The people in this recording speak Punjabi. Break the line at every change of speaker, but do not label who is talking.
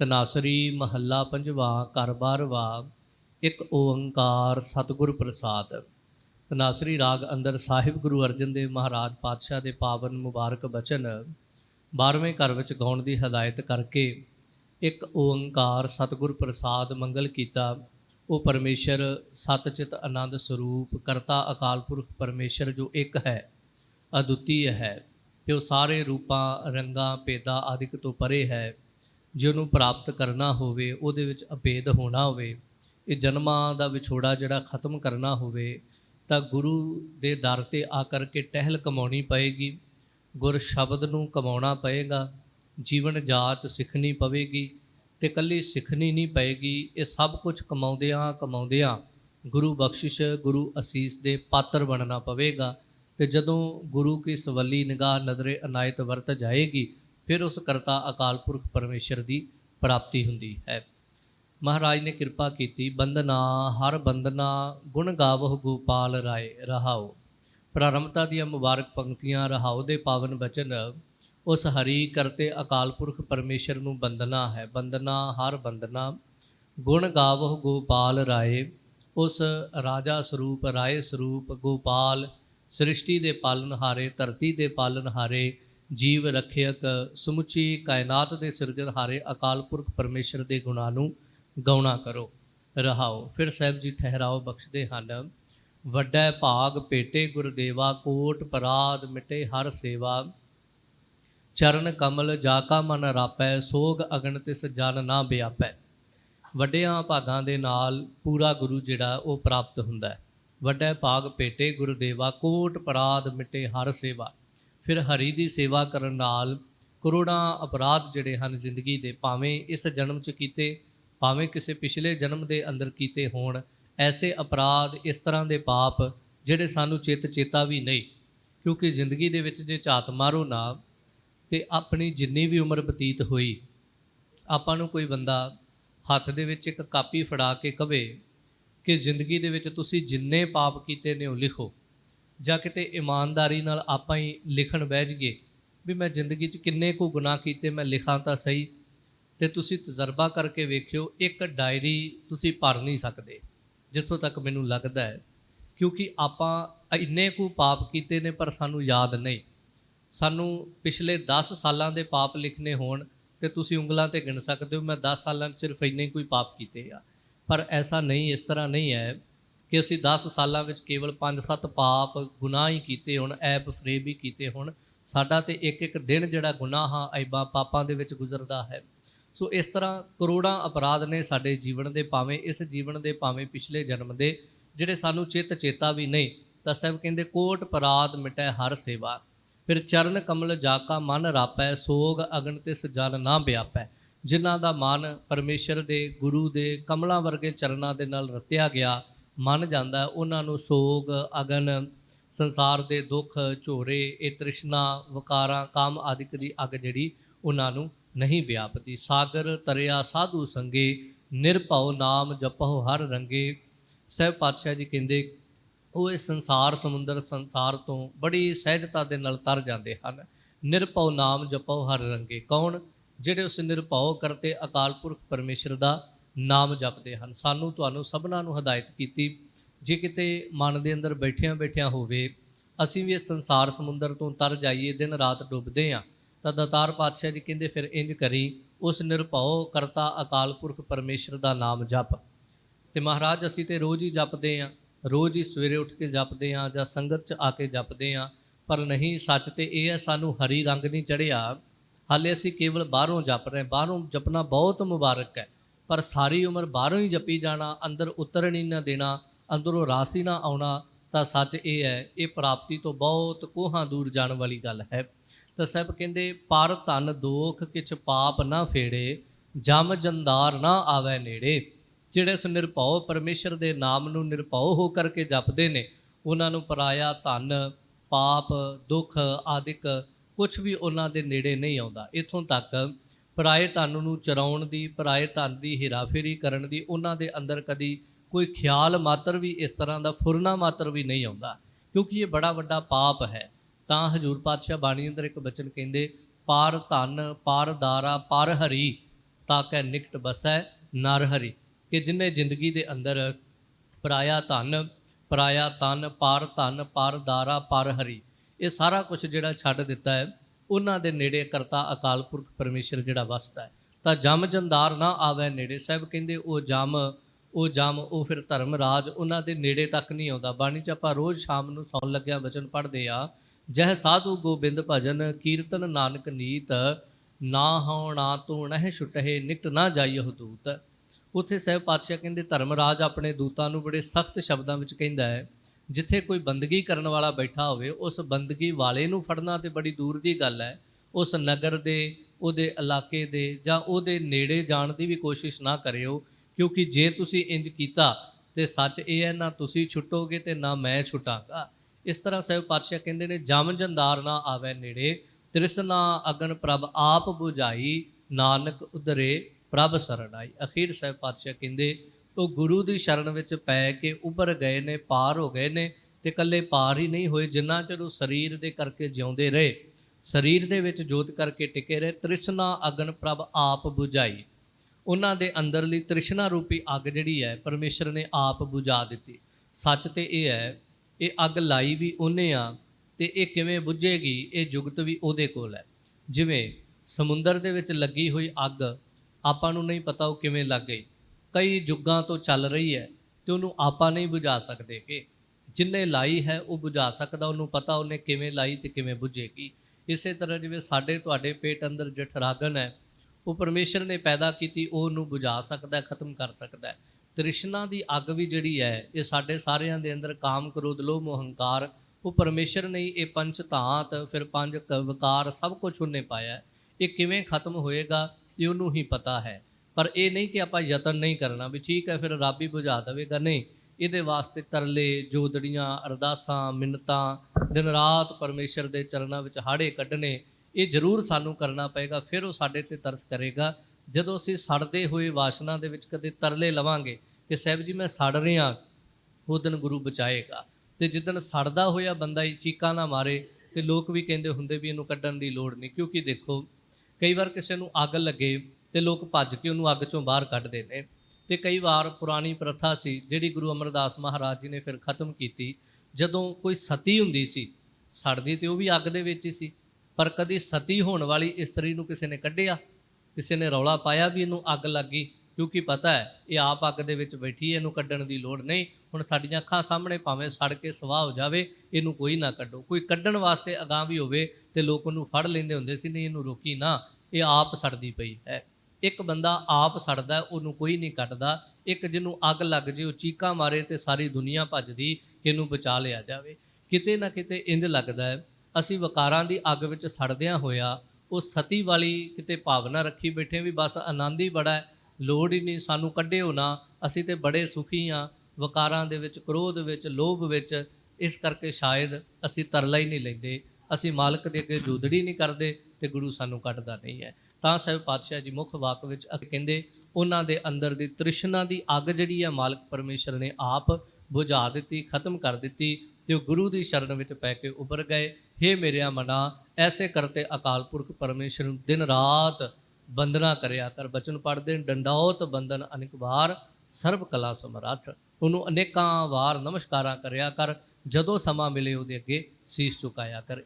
ਤਨਾਸਰੀ ਮਹੱਲਾ ਪੰਜਵਾ, ਘਰ ਬਾਰਵਾ, ਇੱਕ ਓੰਕਾਰ ਸਤਿਗੁਰ ਪ੍ਰਸਾਦ। ਤਨਾਸਰੀ ਰਾਗ ਅੰਦਰ ਸਾਹਿਬ ਗੁਰੂ ਅਰਜਨ ਦੇਵ ਮਹਾਰਾਜ ਪਾਤਸ਼ਾਹ ਦੇ ਪਾਵਨ ਮੁਬਾਰਕ ਬਚਨ 12ਵੇਂ ਘਰ ਵਿੱਚ ਗਾਉਣ ਦੀ ਹਦਾਇਤ ਕਰਕੇ ਇੱਕ ਓੰਕਾਰ ਸਤਿਗੁਰ ਪ੍ਰਸਾਦ ਮੰਗਲ ਕੀਤਾ। ਉਹ ਪਰਮੇਸ਼ਰ ਸਤਚਿਤ ਆਨੰਦ ਸਰੂਪ ਕਰਤਾ ਅਕਾਲ ਪੁਰਖ ਪਰਮੇਸ਼ਰ ਜੋ ਇੱਕ ਹੈ, ਅਦੁੱਤੀ ਹੈ ਤੇ ਉਹ ਸਾਰੇ ਰੂਪਾਂ, ਰੰਗਾਂ, ਭੇਦਾਂ ਆਦਿਕ ਤੋਂ ਪਰੇ ਹੈ। ਜੇ ਉਹਨੂੰ ਪ੍ਰਾਪਤ ਕਰਨਾ ਹੋਵੇ, ਉਹਦੇ ਵਿੱਚ ਅਭੇਦ ਹੋਣਾ ਹੋਵੇ, ਇਹ ਜਨਮਾਂ ਦਾ ਵਿਛੋੜਾ ਜਿਹੜਾ ਖਤਮ ਕਰਨਾ ਹੋਵੇ, ਤਾਂ ਗੁਰੂ ਦੇ ਦਰ ਤੇ ਆ ਕਰਕੇ ਟਹਿਲ ਕਮਾਉਣੀ ਪਏਗੀ, ਗੁਰ ਸ਼ਬਦ ਨੂੰ ਕਮਾਉਣਾ ਪਏਗਾ, ਜੀਵਨ ਜਾਚ ਸਿੱਖਣੀ ਪਵੇਗੀ, ਤੇ ਕੱਲੀ ਸਿੱਖਣੀ ਨਹੀਂ ਪਏਗੀ, ਇਹ ਸਭ ਕੁਝ ਕਮਾਉਂਦਿਆਂ ਕਮਾਉਂਦਿਆਂ ਗੁਰੂ ਬਖਸ਼ਿਸ਼, ਗੁਰੂ ਅਸੀਸ ਦੇ ਪਾਤਰ ਬਣਨਾ ਪਵੇਗਾ, ਤੇ ਜਦੋਂ ਗੁਰੂ ਕੀ ਸਵੱਲੀ ਨਿਗਾਹ ਨਜ਼ਰੇ ਅਨਾਇਤ ਵਰਤ ਜਾਏਗੀ ਫਿਰ ਉਸ ਕਰਤਾ ਅਕਾਲ ਪੁਰਖ ਪਰਮੇਸ਼ਰ ਦੀ ਪ੍ਰਾਪਤੀ ਹੁੰਦੀ ਹੈ। ਮਹਾਰਾਜ ਨੇ ਕਿਰਪਾ ਕੀਤੀ ਬੰਦਨਾ ਹਰ ਬੰਦਨਾ ਗੁਣ ਗਾਵਹ ਗੋਪਾਲ ਰਾਏ, ਰਹਾਓ। ਪ੍ਰਾਰੰਭਤਾ ਦੀਆਂ ਮੁਬਾਰਕ ਪੰਕਤੀਆਂ, ਰਹਾਓ ਦੇ ਪਾਵਨ ਬਚਨ, ਉਸ ਹਰੀ ਕਰਤੇ ਅਕਾਲ ਪੁਰਖ ਪਰਮੇਸ਼ਰ ਨੂੰ ਬੰਦਨਾ ਹੈ। ਬੰਦਨਾ ਹਰ ਬੰਦਨਾ ਗੁਣ ਗਾਵਹ ਗੋਪਾਲ ਰਾਏ, ਉਸ ਰਾਜਾ ਸਰੂਪ, ਰਾਏ ਸਰੂਪ, ਗੋਪਾਲ, ਸ੍ਰਿਸ਼ਟੀ ਦੇ ਪਾਲਨਹਾਰੇ ਧਰਤੀ ਦੇ ਪਾਲਨਹਾਰੇ ਜੀਵ ਰੱਖਿਅਕ ਸਮੁੱਚੀ ਕਾਇਨਾਤ ਦੇ ਸਿਰਜਣਹਾਰੇ ਅਕਾਲ ਪੁਰਖ ਪਰਮੇਸ਼ਰ ਦੇ ਗੁਣਾਂ ਨੂੰ ਗਾਉਣਾ ਕਰੋ, ਰਹਾਓ। ਫਿਰ ਸਾਹਿਬ ਜੀ ਠਹਿਰਾਓ, ਬਖਸ਼ਦੇ ਹਨ। ਵੱਡਾ ਭਾਗ ਭੇਟੇ ਗੁਰਦੇਵਾ ਕੋਟ ਪਰਾਦ ਮਿਟੇ ਹਰ ਸੇਵਾ। ਚਰਨ ਕਮਲ ਜਾ ਕਾ ਮਨ ਰਾਪੈ, ਸੋਗ ਅਗਨ ਤਿਸ ਜਨ ਨਾ ਬਿਆਪੈ। ਵੱਡਿਆਂ ਭਾਗਾਂ ਦੇ ਨਾਲ ਪੂਰਾ ਗੁਰੂ ਜਿਹੜਾ, ਉਹ ਪ੍ਰਾਪਤ ਹੁੰਦਾ ਹੈ। ਵੱਡਾ ਭਾਗ ਭੇਟੇ ਗੁਰਦੇਵਾ ਕੋਟ ਪਰਾਦ ਮਿਟੇ ਹਰ ਸੇਵਾ। ਫਿਰ ਹਰੀ ਦੀ ਸੇਵਾ ਕਰਨ ਨਾਲ ਕਰੋੜਾਂ ਅਪਰਾਧ ਜਿਹੜੇ ਹਨ ਜ਼ਿੰਦਗੀ ਦੇ, ਭਾਵੇਂ ਇਸ ਜਨਮ 'ਚ ਕੀਤੇ, ਭਾਵੇਂ ਕਿਸੇ ਪਿਛਲੇ ਜਨਮ ਦੇ ਅੰਦਰ ਕੀਤੇ ਹੋਣ, ਐਸੇ ਅਪਰਾਧ ਇਸ ਤਰ੍ਹਾਂ ਦੇ ਪਾਪ ਜਿਹੜੇ ਸਾਨੂੰ ਚੇਤ ਚੇਤਾ ਵੀ ਨਹੀਂ। ਕਿਉਂਕਿ ਜ਼ਿੰਦਗੀ ਦੇ ਵਿੱਚ ਜੇ ਝਾਤ ਮਾਰੋ ਨਾ, ਤੇ ਆਪਣੀ ਜਿੰਨੀ ਵੀ ਉਮਰ ਬਤੀਤ ਹੋਈ, ਆਪਾਂ ਨੂੰ ਕੋਈ ਬੰਦਾ ਹੱਥ ਦੇ ਵਿੱਚ ਇੱਕ ਕਾਪੀ ਫੜਾ ਕੇ ਕਵੇ ਕਿ ਜ਼ਿੰਦਗੀ ਦੇ ਵਿੱਚ ਤੁਸੀਂ ਜਿੰਨੇ ਪਾਪ ਕੀਤੇ ਨੇ ਉਹ ਲਿਖੋ। ਜਾਂ ਕਿਤੇ ਇਮਾਨਦਾਰੀ ਨਾਲ ਆਪਾਂ ਹੀ ਲਿਖਣ ਬਹਿ ਜਾਈਏ ਵੀ ਮੈਂ ਜ਼ਿੰਦਗੀ 'ਚ ਕਿੰਨੇ ਕੁ ਗੁਨਾਹ ਕੀਤੇ, ਮੈਂ ਲਿਖਾਂ ਤਾਂ ਸਹੀ, ਤੇ ਤੁਸੀਂ ਤਜਰਬਾ ਕਰਕੇ ਵੇਖਿਓ, ਇੱਕ ਡਾਇਰੀ ਤੁਸੀਂ ਭਰ ਨਹੀਂ ਸਕਦੇ, ਜਿੱਥੋਂ ਤੱਕ ਮੈਨੂੰ ਲੱਗਦਾ ਹੈ। ਕਿਉਂਕਿ ਆਪਾਂ ਇੰਨੇ ਕੁ ਪਾਪ ਕੀਤੇ ਨੇ, ਪਰ ਸਾਨੂੰ ਯਾਦ ਨਹੀਂ। ਸਾਨੂੰ ਪਿਛਲੇ 10 ਸਾਲਾਂ ਦੇ ਪਾਪ ਲਿਖਨੇ ਹੋਣ ਤੇ ਤੁਸੀਂ ਉਂਗਲਾਂ ਤੇ ਗਿਣ ਸਕਦੇ ਹੋ, ਮੈਂ 10 ਸਾਲਾਂ 'ਚ ਸਿਰਫ ਇੰਨੇ ਕੋਈ ਪਾਪ ਕੀਤੇ ਆ। ਪਰ ਐਸਾ ਨਹੀਂ, ਇਸ ਤਰ੍ਹਾਂ ਨਹੀਂ ਹੈ ਕਿ ਅਸੀਂ 10 ਸਾਲਾਂ ਵਿੱਚ ਕੇਵਲ 5-7 ਪਾਪ ਗੁਨਾਹ ਹੀ ਕੀਤੇ ਹੋਣ, ਐਬ ਫਰੇਬ ਹੀ ਕੀਤੇ ਹੋਣ, ਸਾਡਾ ਤੇ ਇੱਕ ਇੱਕ ਦਿਨ ਜਿਹੜਾ ਗੁਨਾਹਾਂ ਐਬਾਂ ਪਾਪਾਂ ਦੇ ਵਿੱਚ ਗੁਜ਼ਰਦਾ ਹੈ। ਸੋ ਇਸ ਤਰ੍ਹਾਂ ਕਰੋੜਾਂ ਅਪਰਾਧ ਨੇ ਸਾਡੇ ਜੀਵਨ ਦੇ ਭਾਵੇਂ, ਇਸ ਜੀਵਨ ਦੇ ਭਾਵੇਂ ਪਿਛਲੇ ਜਨਮ ਦੇ, ਜਿਹੜੇ ਸਾਨੂੰ ਚਿੱਤ ਚੇਤਾ ਵੀ ਨਹੀਂ, ਤਾਂ ਸਾਹਿਬ ਕਹਿੰਦੇ ਕੋਟ ਪਰਾਧ ਮਿਟੈ ਹਰ ਸੇਵਾ। ਫਿਰ ਚਰਨ ਕਮਲ ਜਾਕਾ ਮਨ ਰਾਪੈ, ਸੋਗ ਅਗਨ ਤਿਸ ਜਨ ਨਾ ਬਿਆਪੈ। ਜਿਨ੍ਹਾਂ ਦਾ ਮਨ ਪਰਮੇਸ਼ਰ ਦੇ, ਗੁਰੂ ਦੇ, ਕਮਲਾਂ ਵਰਗੇ ਚਰਨਾਂ ਦੇ ਨਾਲ ਰਤਿਆ ਗਿਆ ਮੰਨ ਜਾਂਦਾ ਉਹਨਾਂ ਨੂੰ ਸੋਗ, ਅਗਨ, ਸੰਸਾਰ ਦੇ ਦੁੱਖ, ਝੋਰੇ, ਇਹ ਤ੍ਰਿਸ਼ਨਾ, ਵਕਾਰਾਂ, ਕਾਮ ਆਦਿਕ ਦੀ ਅੱਗ ਜਿਹੜੀ ਉਹਨਾਂ ਨੂੰ ਨਹੀਂ ਵਿਆਪਦੀ। ਸਾਗਰ ਤਰਿਆ ਸਾਧੂ ਸੰਗੇ, ਨਿਰਭਉ ਨਾਮ ਜਪਹੁ ਹਰ ਰੰਗੇ। ਸਹਿਬ ਪਾਤਸ਼ਾਹ ਜੀ ਕਹਿੰਦੇ, ਉਹ ਇਸ ਸੰਸਾਰ ਸਮੁੰਦਰ, ਸੰਸਾਰ ਤੋਂ ਬੜੀ ਸਹਿਜਤਾ ਦੇ ਨਾਲ ਤਰ ਜਾਂਦੇ ਹਨ। ਨਿਰਭਉ ਨਾਮ ਜਪਉ ਹਰ ਰੰਗੇ। ਕੌਣ? ਜਿਹੜੇ ਉਸ ਨਿਰਭਉ ਕਰਤੇ ਅਕਾਲ ਪੁਰਖ ਪਰਮੇਸ਼ਰ ਦਾ ਨਾਮ ਜਪਦੇ ਹਨ। ਸਾਨੂੰ ਤੁਹਾਨੂੰ ਸਭਨਾਂ ਨੂੰ ਹਦਾਇਤ ਕੀਤੀ, ਜੇ ਕਿਤੇ ਮਨ ਦੇ ਅੰਦਰ ਬੈਠਿਆਂ ਬੈਠਿਆਂ ਹੋਵੇ, ਅਸੀਂ ਵੀ ਇਸ ਸੰਸਾਰ ਸਮੁੰਦਰ ਤੋਂ ਤਰ ਜਾਈਏ, ਦਿਨ ਰਾਤ ਡੁੱਬਦੇ ਆ, ਤਾਂ ਦਤਾਰ ਪਾਤਸ਼ਾਹ ਜੀ ਕਹਿੰਦੇ, ਫਿਰ ਇੰਜ ਕਰੀ, ਉਸ ਨਿਰਭਉ ਕਰਤਾ ਅਕਾਲ ਪੁਰਖ ਪਰਮੇਸ਼ਰ ਦਾ ਨਾਮ ਜਪ। ਤੇ ਮਹਾਰਾਜ, ਅਸੀਂ ਤੇ ਰੋਜ਼ ਹੀ ਜਪਦੇ ਆ, ਰੋਜ਼ ਹੀ ਸਵੇਰੇ ਉੱਠ ਕੇ ਜਪਦੇ ਆ ਜਾਂ ਸੰਗਤ 'ਚ ਆ ਕੇ ਜਪਦੇ ਆ, ਪਰ ਨਹੀਂ, ਸੱਚ ਤੇ ਇਹ ਹੈ, ਸਾਨੂੰ ਹਰੀ ਰੰਗ ਨਹੀਂ ਚੜਿਆ ਹਾਲੇ ਅਸੀਂ ਕੇਵਲ ਬਾਹਰੋਂ ਜਪ ਰਹੇ ਬਾਹਰੋਂ ਜਪਣਾ ਬਹੁਤ ਮੁਬਾਰਕ ਹੈ। ਪਰ ਸਾਰੀ ਉਮਰ ਬਾਹਰੋਂ ਹੀ ਜਪੀ ਜਾਣਾ, ਅੰਦਰ ਉਤਰਨ ਹੀ ਨਾ ਦੇਣਾ, ਅੰਦਰੋਂ ਰਾਸ ਹੀ ਨਾ ਆਉਣਾ, ਤਾਂ ਸੱਚ ਇਹ ਹੈ, ਇਹ ਪ੍ਰਾਪਤੀ ਤੋਂ ਬਹੁਤ ਕੋਹਾਂ ਦੂਰ ਜਾਣ ਵਾਲੀ ਗੱਲ ਹੈ। ਤਾਂ ਸਾਹਿਬ ਕਹਿੰਦੇ, ਪਰ ਧਨ ਦੋਖ ਕਿਛ ਪਾਪ ਨਾ ਫੇੜੇ, ਜਮ ਜੰਦਾਰ ਨਾ ਆਵੇ ਨੇੜੇ। ਜਿਹੜੇ ਇਸ ਨਿਰਭਉ ਪਰਮੇਸ਼ਰ ਦੇ ਨਾਮ ਨੂੰ ਨਿਰਭਉ ਹੋ ਕਰਕੇ ਜਪਦੇ ਨੇ, ਉਹਨਾਂ ਨੂੰ ਪਰਾਇਆ ਧਨ, ਪਾਪ, ਦੁੱਖ ਆਦਿਕ ਕੁਝ ਵੀ ਉਹਨਾਂ ਦੇ ਨੇੜੇ ਨਹੀਂ ਆਉਂਦਾ। ਇਥੋਂ ਤੱਕ ਪਰਾਏ ਧਨ ਨੂੰ ਚਰਾਉਣ ਦੀ, ਪਰਾਏ ਧਨ ਦੀ ਹੇਰਾਫੇਰੀ ਕਰਨ ਦੀ, ਉਹਨਾਂ ਦੇ ਅੰਦਰ ਕਦੀ ਕੋਈ ਖਿਆਲ ਮਾਤਰ ਵੀ ਇਸ ਤਰ੍ਹਾਂ ਦਾ ਫੁਰਨਾ ਮਾਤਰ ਵੀ ਨਹੀਂ ਆਉਂਦਾ। ਕਿਉਂਕਿ ਇਹ ਬੜਾ ਵੱਡਾ ਪਾਪ ਹੈ। ਤਾਂ ਹਜੂਰ ਪਾਤਸ਼ਾਹ ਬਾਣੀ ਅੰਦਰ ਇੱਕ ਬਚਨ ਕਹਿੰਦੇ, ਪਾਰ ਧਨ, ਪਾਰ ਦਾਰਾ, ਪਾਰ ਹਰੀ, ਤਾਂ ਕੈ ਨਿਕਟ ਬਸੈ ਨਰ ਹਰੀ। ਕਿ ਜਿਨੇ ਜ਼ਿੰਦਗੀ ਦੇ ਅੰਦਰ ਪਰਾਇਆ ਧਨ, ਪਰਾਇਆ ਤਨ ਪਾਰ ਧਨ, ਪਾਰ ਦਾਰਾ, ਪਾਰ ਹਰੀ, ਇਹ ਸਾਰਾ ਕੁਝ ਜਿਹੜਾ ਛੱਡ ਦਿੱਤਾ ਹੈ। ਉਹਨਾਂ ਦੇ ਨੇੜੇ ਕਰਤਾ ਅਕਾਲ ਪੁਰਖ ਪਰਮੇਸ਼ਰ ਜਿਹੜਾ ਵਸਦਾ ਹੈ। ਤਾਂ ਜਮ ਜੰਦਾਰ ਨਾ ਆਵੇ ਨੇੜੇ। ਸਾਹਿਬ ਕਹਿੰਦੇ, ਉਹ ਜਮ ਉਹ ਜਮ, ਉਹ ਫਿਰ ਧਰਮ ਰਾਜ ਉਹਨਾਂ ਦੇ ਨੇੜੇ ਤੱਕ ਨਹੀਂ ਆਉਂਦਾ। ਬਾਣੀ ਚ ਆਪਾਂ ਰੋਜ਼ ਸ਼ਾਮ ਨੂੰ ਸੌਣ ਲੱਗਿਆ ਵਚਨ ਪੜ੍ਹਦੇ ਆ ਜਹ ਸਾਧੂ ਗੋਬਿੰਦ ਭਜਨ, ਕੀਰਤਨ ਨਾਨਕ ਨੀਤ, ਨਾ ਹਉ ਨਾ ਤੂੰ ਨਹਿ ਛੁਟਹਿ ਨਿਕਟ ਨਾ ਜਾਈਹੁ ਦੂਤ। ਉਥੇ ਸਹਿਬ ਪਾਤਸ਼ਾਹ ਕਹਿੰਦੇ, ਧਰਮ ਰਾਜ ਆਪਣੇ ਦੂਤਾਂ ਨੂੰ ਬੜੇ ਸਖਤ ਸ਼ਬਦਾਂ ਵਿੱਚ ਕਹਿੰਦਾ ਹੈ। ਜਿੱਥੇ ਕੋਈ ਬੰਦਗੀ ਕਰਨ ਵਾਲਾ ਬੈਠਾ ਹੋਵੇ, ਉਸ ਬੰਦਗੀ ਵਾਲੇ ਨੂੰ ਫੜਨਾ ਤੇ ਬੜੀ ਦੂਰ ਦੀ ਗੱਲ ਹੈ। ਉਸ ਨਗਰ ਦੇ, ਉਹਦੇ ਇਲਾਕੇ ਦੇ ਜਾਂ ਉਹਦੇ ਨੇੜੇ ਜਾਣ ਦੀ ਵੀ ਕੋਸ਼ਿਸ਼ ਨਾ ਕਰਿਓ, ਕਿਉਂਕਿ ਜੇ ਤੁਸੀਂ ਇੰਜ ਕੀਤਾ ਤੇ ਸੱਚ ਇਹ ਹੈ, ਨਾ ਤੁਸੀਂ ਛੁੱਟੋਗੇ ਤੇ ਨਾ ਮੈਂ ਛੁਟਾਂਗਾ। ਇਸ ਤਰ੍ਹਾਂ ਸਹਿਬ ਪਾਤਸ਼ਾਹ ਕਹਿੰਦੇ ਨੇ, ਜਮ ਜੰਦਾਰ ਨਾ ਆਵੇ ਨੇੜੇ, ਤ੍ਰਿਸ਼ਨਾ ਅਗਨ ਪ੍ਰਭ ਆਪ 부ਝਾਈ ਨਾਨਕ ਉਧਰੇ ਪ੍ਰਭ ਸਰਣ ਆਈ ਅਖੀਰ ਸਾਹਿਬ ਪਾਤਸ਼ਾਹ ਕਹਿੰਦੇ ਉਹ ਗੁਰੂ ਦੀ ਸ਼ਰਨ ਵਿੱਚ ਪੈ ਕੇ ਉੱਭਰ ਗਏ ਨੇ, ਪਾਰ ਹੋ ਗਏ ਨੇ ਤੇ ਕੱਲੇ ਪਾਰ ਹੀ ਨਹੀਂ ਹੋਏ, ਜਿੰਨਾ ਚਿਰ ਉਹ ਸਰੀਰ ਦੇ ਕਰਕੇ ਜਿਉਂਦੇ ਰਹੇ। ਸਰੀਰ ਦੇ ਵਿੱਚ ਜੋਤ ਕਰਕੇ ਟਿਕੇ ਰਹੇ, ਤ੍ਰਿਸ਼ਨਾ ਅਗਨ ਪ੍ਰਭ ਆਪ 부ਝਾਈ ਉਹਨਾਂ ਦੇ ਅੰਦਰਲੀ ਤ੍ਰਿਸ਼ਨਾ ਰੂਪੀ ਅੱਗ ਜਿਹੜੀ ਹੈ, ਪਰਮੇਸ਼ਰ ਨੇ ਆਪ 부ਝਾ ਦਿੱਤੀ। ਸੱਚ ਤੇ ਇਹ ਹੈ, ਇਹ ਅੱਗ ਲਾਈ ਵੀ ਉਹਨੇ ਆ ਤੇ ਇਹ ਕਿਵੇਂ ਬੁਝੇਗੀ, ਇਹ ਜੁਗਤ ਵੀ ਉਹਦੇ ਕੋਲ ਹੈ। ਜਿਵੇਂ ਸਮੁੰਦਰ ਦੇ ਵਿੱਚ ਲੱਗੀ ਹੋਈ ਅੱਗ, ਆਪਾਂ ਨੂੰ ਨਹੀਂ ਪਤਾ ਉਹ ਕਿਵੇਂ ਲੱਗ ਗਈ। ਕਈ ਯੁੱਗਾਂ ਤੋਂ ਚੱਲ ਰਹੀ ਹੈ ਤੇ ਉਹਨੂੰ ਆਪਾਂ ਨਹੀਂ ਬੁਝਾ ਸਕਦੇ ਕਿ ਜਿੰਨੇ ਲਾਈ ਹੈ ਉਹ ਬੁਝਾ ਸਕਦਾ, ਉਹਨੂੰ ਪਤਾ ਉਹਨੇ ਕਿਵੇਂ ਲਾਈ ਤੇ ਕਿਵੇਂ ਬੁਝੇਗੀ। ਇਸੇ ਤਰ੍ਹਾਂ ਜਿਵੇਂ ਸਾਡੇ ਤੁਹਾਡੇ ਪੇਟ ਅੰਦਰ ਜਠਰਾਗਨ ਹੈ, ਉਹ ਪਰਮੇਸ਼ਰ ਨੇ ਪੈਦਾ ਕੀਤੀ, ਉਹ ਉਹਨੂੰ ਬੁਝਾ ਸਕਦਾ, ਖਤਮ ਕਰ ਸਕਦਾ ਤ੍ਰਿਸ਼ਨਾ ਦੀ ਅੱਗ ਵੀ ਜਿਹੜੀ ਹੈ, ਇਹ ਸਾਡੇ ਸਾਰਿਆਂ ਦੇ ਅੰਦਰ ਕਾਮ, ਕ੍ਰੋਧ, ਲੋਭ ਮੋਹ ਹੰਕਾਰ ਉਹ ਪਰਮੇਸ਼ਰ ਨੇ ਇਹ ਪੰਜ ਧਾਤ, ਫਿਰ ਪੰਜ ਕ- ਵਿਕਾਰ ਸਭ ਕੁਝ ਉਹਨੇ ਪਾਇਆ ਇਹ ਕਿਵੇਂ ਖਤਮ ਹੋਏਗਾ, ਇਹ ਉਹਨੂੰ ਹੀ ਪਤਾ ਹੈ। ਪਰ ਇਹ ਨਹੀਂ ਕਿ ਆਪਾਂ ਯਤਨ ਨਹੀਂ ਕਰਨਾ ਵੀ ਠੀਕ ਹੈ, ਫਿਰ ਰੱਬ ਹੀ ਬੁਝਾ ਦੇਵੇਗਾ। ਨਹੀਂ, ਇਹਦੇ ਵਾਸਤੇ ਤਰਲੇ, ਜੋਦੜੀਆਂ, ਅਰਦਾਸਾਂ, ਮਿੰਨਤਾਂ, ਦਿਨ ਰਾਤ ਪਰਮੇਸ਼ਰ ਦੇ ਚਰਨਾਂ ਵਿੱਚ ਹਾੜੇ ਕੱਢਣੇ ਇਹ ਜ਼ਰੂਰ ਸਾਨੂੰ ਕਰਨਾ ਪਏਗਾ, ਫਿਰ ਉਹ ਸਾਡੇ ਤੇ ਤਰਸ ਕਰੇਗਾ। ਜਦੋਂ ਅਸੀਂ ਸੜਦੇ ਹੋਏ ਵਾਸ਼ਨਾ ਦੇ ਵਿੱਚ ਕਦੇ ਤਰਲੇ ਲਵਾਂਗੇ ਕਿ ਸਾਹਿਬ ਜੀ, ਮੈਂ ਸੜ ਰਿਹਾ, ਉਹ ਦਿਨ ਗੁਰੂ ਬਚਾਏਗਾ। ਤੇ ਜਿੱਦਣ ਸੜਦਾ ਹੋਇਆ ਬੰਦਾ ਹੀ ਚੀਕਾਂ ਨਾ ਮਾਰੇ ਤੇ ਲੋਕ ਵੀ ਕਹਿੰਦੇ ਹੁੰਦੇ ਵੀ ਇਹਨੂੰ ਕੱਢਣ ਦੀ ਲੋੜ ਨਹੀਂ, ਕਿਉਂਕਿ ਦੇਖੋ, ਕਈ ਵਾਰ ਕਿਸੇ ਨੂੰ ਅੱਗ ਲੱਗੇ ਤੇ ਲੋਕ ਭੱਜ ਕੇ ਉਹਨੂੰ ਅੱਗ ਚੋਂ ਬਾਹਰ ਕੱਢਦੇ ਨੇ ਤੇ ਕਈ ਵਾਰ ਪੁਰਾਣੀ ਪ੍ਰਥਾ ਸੀ, ਜਿਹੜੀ ਗੁਰੂ ਅਮਰਦਾਸ ਮਹਾਰਾਜ ਜੀ ਨੇ ਫਿਰ ਖਤਮ ਕੀਤੀ। ਜਦੋਂ ਕੋਈ ਸਤੀ ਹੁੰਦੀ ਸੀ, ਸੜਦੀ ਤੇ ਉਹ ਵੀ ਅੱਗ ਦੇ ਵਿੱਚ ਹੀ ਸੀ। ਪਰ ਕਦੀ ਸਤੀ ਹੋਣ ਵਾਲੀ ਇਸਤਰੀ ਨੂੰ ਕਿਸੇ ਨੇ ਕੱਢਿਆ, ਕਿਸੇ ਨੇ ਰੌਲਾ ਪਾਇਆ ਵੀ ਇਹਨੂੰ ਅੱਗ ਲੱਗੀ, ਕਿਉਂਕਿ ਪਤਾ ਹੈ, ਇਹ ਆਪ ਅੱਗ ਦੇ ਵਿੱਚ ਬੈਠੀ ਹੈ, ਇਹਨੂੰ ਕੱਢਣ ਦੀ ਲੋੜ ਨਹੀਂ। ਹੁਣ ਸਾਡੀਆਂ ਅੱਖਾਂ ਸਾਹਮਣੇ ਭਾਵੇਂ ਸੜ ਕੇ ਸਵਾਹ ਹੋ ਜਾਵੇ, ਇਹਨੂੰ ਕੋਈ ਨਾ ਕੱਢੋ। ਕੋਈ ਕੱਢਣ ਵਾਸਤੇ ਅਗਾਹ ਵੀ ਹੋਵੇ ਤੇ ਲੋਕ ਉਹਨੂੰ ਫੜ ਲੈਂਦੇ ਹੁੰਦੇ ਸੀ, ਨਹੀਂ ਇਹਨੂੰ ਰੋਕੀ ਨਾ, ਇਹ ਆਪ ਸੜਦੀ ਪਈ ਹੈ। ਇੱਕ ਬੰਦਾ ਆਪ ਸੜਦਾ, ਉਹਨੂੰ ਕੋਈ ਨਹੀਂ ਕੱਟਦਾ। ਇੱਕ ਜਿਹਨੂੰ ਅੱਗ ਲੱਗ ਜੇ, ਉਹ ਚੀਕਾਂ ਮਾਰੇ ਤੇ ਸਾਰੀ ਦੁਨੀਆ ਭੱਜਦੀ ਕਿ ਇਹਨੂੰ ਬਚਾ ਲਿਆ ਜਾਵੇ। ਕਿਤੇ ਨਾ ਕਿਤੇ ਇੰਜ ਲੱਗਦਾ ਹੈ, ਅਸੀਂ ਵਕਾਰਾਂ ਦੀ ਅੱਗ ਵਿੱਚ ਸੜਦਿਆਂ ਹੋਇਆ ਉਹ ਸਤੀ ਵਾਲੀ ਕਿਤੇ ਭਾਵਨਾ ਰੱਖੀ ਬੈਠੇ ਵੀ ਬਸ ਆਨੰਦ ਹੀ ਬੜਾ ਹੈ, ਲੋੜ ਹੀ ਨਹੀਂ, ਸਾਨੂੰ ਕੱਢਿਓ ਨਾ, ਅਸੀਂ ਤੇ ਬੜੇ ਸੁਖੀ ਆ ਵਕਾਰਾਂ ਦੇ ਵਿੱਚ, ਕ੍ਰੋਧ ਵਿੱਚ, ਲੋਭ ਵਿੱਚ, ਇਸ ਕਰਕੇ ਸ਼ਾਇਦ ਅਸੀਂ ਤਰਲਾ ਹੀ ਨਹੀਂ ਲੈਂਦੇ। ਅਸੀਂ ਮਾਲਕ ਦੇ ਅੱਗੇ ਜੋਦੜੀ ਨਹੀਂ ਕਰਦੇ ਤੇ ਗੁਰੂ ਸਾਨੂੰ ਕੱਢਦਾ ਨਹੀਂ ਹੈ। ਤਾਂ ਸਾਹਿਬ ਪਾਤਸ਼ਾਹ ਜੀ ਮੁੱਖ ਵਾਕ ਵਿੱਚ ਕਹਿੰਦੇ, ਉਹਨਾਂ ਦੇ ਅੰਦਰ ਦੀ ਤ੍ਰਿਸ਼ਨਾ ਦੀ ਅੱਗ ਜਿਹੜੀ ਹੈ ਮਾਲਕ ਪਰਮੇਸ਼ਰ ਨੇ ਆਪ ਬੁਝਾ ਦਿੱਤੀ, ਖਤਮ ਕਰ ਦਿੱਤੀ ਤੇ ਉਹ ਗੁਰੂ ਦੀ ਸ਼ਰਨ ਵਿੱਚ ਪੈ ਕੇ ਉਭਰ ਗਏ। ਹੇ ਮੇਰਿਆ ਮਨਾ, ਐਸੇ ਕਰਤੇ ਅਕਾਲ ਪੁਰਖ ਪਰਮੇਸ਼ਰ ਨੂੰ ਦਿਨ ਰਾਤ ਬੰਦਨਾ ਕਰਿਆ ਕਰ। ਬਚਨ ਪੜਦੇ ਡੰਡਾਉਤ ਬੰਦਨ ਅਨੇਕ ਵਾਰ, ਸਰਬ ਕਲਾ ਸਮਰੱਥ। ਉਹਨੂੰ ਅਨੇਕਾਂ ਵਾਰ ਨਮਸਕਾਰਾਂ ਕਰਿਆ ਕਰ। ਜਦੋਂ ਸਮਾਂ ਮਿਲੇ ਉਹਦੇ ਅੱਗੇ ਸੀਸ ਝੁਕਾਇਆ ਕਰ।